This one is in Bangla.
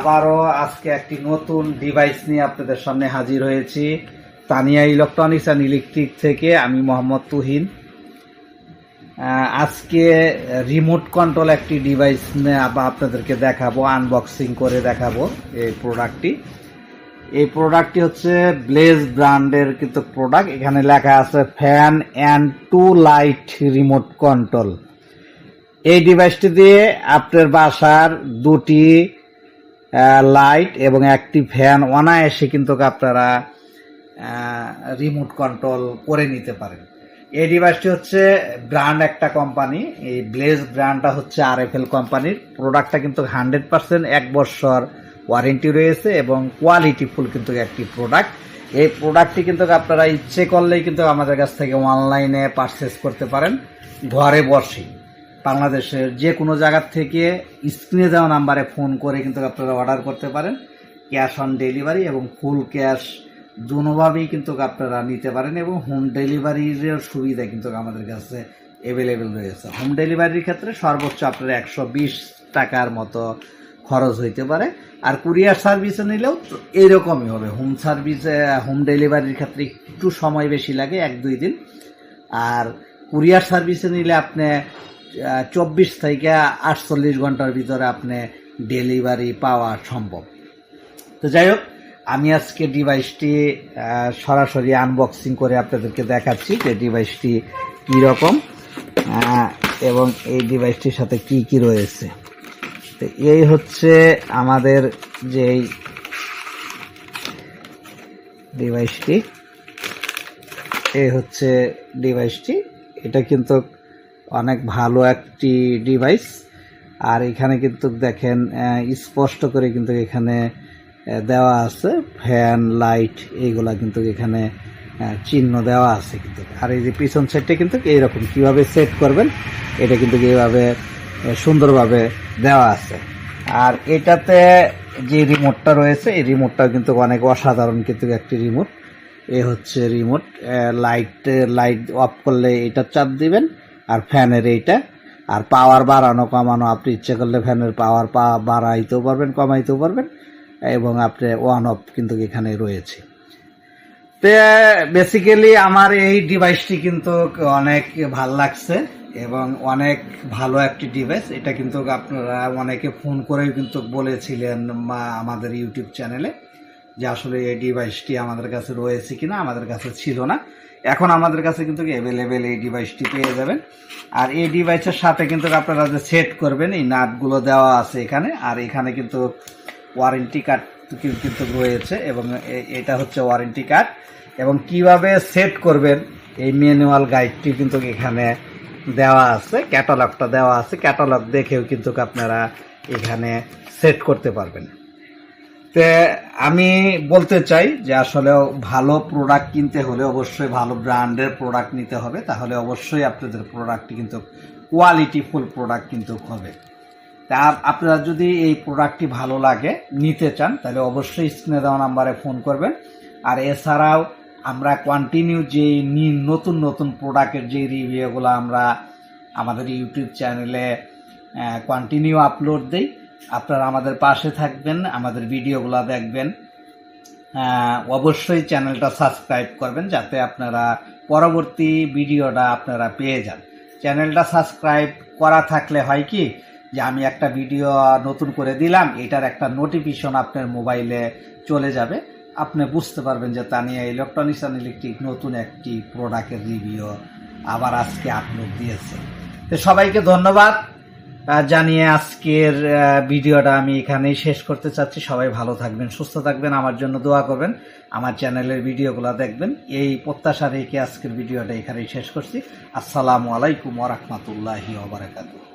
আবারও আজকে একটি নতুন ডিভাইস নিয়ে আপনাদের সামনে হাজির হয়েছি। তানিয়া ইলেকট্রনিক্স অ্যান্ড ইলেকট্রিক থেকে আমি মোহাম্মদ তুহিন। আজকে রিমোট কন্ট্রোল একটি ডিভাইস নিয়ে আপনাদেরকে দেখাবো আনবক্সিং করে দেখাবো এই প্রোডাক্টটি এই প্রোডাক্টটি হচ্ছে ব্লেজ ব্র্যান্ডের কিন্তু প্রোডাক্ট এখানে লেখা আছে fan and two light remote control এই ডিভাইসটি দিয়ে আপনার বাসার দুটি লাইট এবং একটি ফ্যান অনায়াসে কিন্তু আপনারা রিমোট কন্ট্রোল করে নিতে পারেন। এই ডিভাইসটি হচ্ছে ব্র্যান্ড একটা কোম্পানি এই ব্লেজ ব্র্যান্ডটা হচ্ছে আর এফ এল কোম্পানির প্রোডাক্টটা কিন্তু হান্ড্রেড পার্সেন্ট এক বছর ওয়ারেন্টি রয়েছে এবং কোয়ালিটি ফুল কিন্তু একটি প্রোডাক্ট এই প্রোডাক্টটি কিন্তু আপনারা ইচ্ছে করলেই কিন্তু আমাদের কাছ থেকে অনলাইনে পারচেস করতে পারেন, ঘরে বসে বাংলাদেশের যে কোনো জায়গার থেকে স্ক্রিনে দেওয়া নাম্বারে ফোন করে কিন্তু আপনারা অর্ডার করতে পারেন। ক্যাশ অন ডেলিভারি এবং ফুল ক্যাশ দুভাবেই কিন্তু আপনারা নিতে পারেন এবং হোম ডেলিভারির সুবিধা কিন্তু আমাদের কাছে অ্যাভেলেবেল রয়েছে। হোম ডেলিভারির ক্ষেত্রে সর্বোচ্চ আপনার একশো বিশ টাকার মতো খরচ হইতে পারে। আর কুরিয়ার সার্ভিসে নিলেও এরকমই হবে। হোম সার্ভিসে হোম ডেলিভারির ক্ষেত্রে একটু সময় বেশি লাগে, এক দুই দিন। আর কুরিয়ার সার্ভিসে নিলে আপনি চব্বিশ থেকে আটচল্লিশ ঘণ্টার ভিতরে আপনি ডেলিভারি পাওয়া সম্ভব। তো যাই হোক, আমি আজকে ডিভাইসটি সরাসরি আনবক্সিং করে আপনাদেরকে দেখাচ্ছি যে ডিভাইসটি কীরকম এবং এই ডিভাইসটির সাথে কি কি রয়েছে। তো এই হচ্ছে আমাদের যেই ডিভাইসটি এই হচ্ছে ডিভাইসটি এটা কিন্তু অনেক ভালো একটি ডিভাইস আর এখানে কিন্তু দেখেন স্পষ্ট করে কিন্তু এখানে দেওয়া আছে। ফ্যান লাইট এইগুলা কিন্তু এখানে চিহ্ন দেওয়া আছে কিন্তু। আর এই যে পিছন সেটটা কিন্তু এইরকম। কীভাবে সেট করবেন, এটা কিন্তু এইভাবে সুন্দরভাবে দেওয়া আছে। আর এটাতে যে রিমোটটা রয়েছে, এই রিমোটটাও কিন্তু অনেক অসাধারণ কিন্তু একটি রিমোট এ হচ্ছে রিমোট লাইট লাইট অফ করলে এটা চাপ দিবেন। আর ফ্যানের এইটা, আর পাওয়ার বাড়ানো, কমানো, আপনি ইচ্ছে করলে ফ্যানের পাওয়ার পা বাড়াইতেও পারবেন, কমাইতেও পারবেন, এবং আপনি ওয়ান অফ কিন্তু এখানে রয়েছে। তো বেসিক্যালি আমার এই ডিভাইসটি কিন্তু অনেক ভালো লাগছে, এবং অনেক ভালো একটি ডিভাইস এটা কিন্তু আপনারা অনেকে ফোন করেও কিন্তু বলেছিলেন আমাদের ইউটিউব চ্যানেলে। যে আসলে এই ডিভাইসটি আমাদের কাছে রয়েছে কিনা, আমাদের কাছে ছিল না। এখন আমাদের কাছে কিন্তু অ্যাভেলেবেল এই ডিভাইসটি পেয়ে যাবেন। আর এই ডিভাইসের সাথে কিন্তু আপনারা যে সেট করবেন, এই নাটগুলো দেওয়া আছে এখানে। আর এখানে কিন্তু ওয়ারেন্টি কার্ড কিন্তু রয়েছে এবং এটা হচ্ছে ওয়ারেন্টি কার্ড এবং কীভাবে সেট করবেন, এই ম্যানুয়াল গাইডটি কিন্তু এখানে দেওয়া আছে ক্যাটালগটা দেওয়া আছে। ক্যাটালগ দেখেও কিন্তু আপনারা এখানে সেট করতে পারবেন। তে আমি বলতে চাই যে আসলে ভালো প্রোডাক্ট কিনতে হলে অবশ্যই ভালো ব্র্যান্ডের প্রোডাক্ট নিতে হবে। তাহলে অবশ্যই আপনাদের প্রোডাক্টটি কিন্তু কোয়ালিটি ফুল প্রোডাক্ট কিন্তু হবে। তা আপ- আপনারা যদি এই প্রোডাক্টটি ভালো লাগে, নিতে চান, তাহলে অবশ্যই স্ক্রিনে দেওয়া নাম্বারে ফোন করবেন। আর এছাড়াও আমরা কন্টিনিউ যে নতুন নতুন প্রোডাক্টের যে রিভিউগুলো আমরা আমাদের ইউটিউব চ্যানেলে কন্টিনিউ আপলোড দেই আপনারা আমাদের পাশে থাকবেন, আমাদের ভিডিওগুলো দেখবেন। অবশ্যই চ্যানেলটা সাবস্ক্রাইব করবেন যাতে আপনারা পরবর্তী ভিডিওটা আপনারা পেয়ে যান। চ্যানেলটা সাবস্ক্রাইব করা থাকলে হয় কি, যে আমি একটা ভিডিও নতুন করে দিলাম, এটার একটা নোটিফিকেশন আপনার মোবাইলে চলে যাবে। আপনি বুঝতে পারবেন যে তানিয়া ইলেকট্রনিক্স অ্যান্ড ইলেকট্রিক নতুন একটি প্রোডাক্টের রিভিউ আবার আজকে আপলোড দিয়েছে। তো সবাইকে ধন্যবাদ। জানিয়ে আজকের ভিডিওটা আমি এখানেই শেষ করতে চাচ্ছি। সবাই ভালো থাকবেন, সুস্থ থাকবেন, আমার জন্য দোয়া করবেন। আমার চ্যানেলের ভিডিওগুলো দেখবেন। এই প্রত্যাশা রেখে আজকের ভিডিওটা এখানেই শেষ করছি। আসসালামু আলাইকুম ওরহমতুল্লাহি ওবরাকাতুহ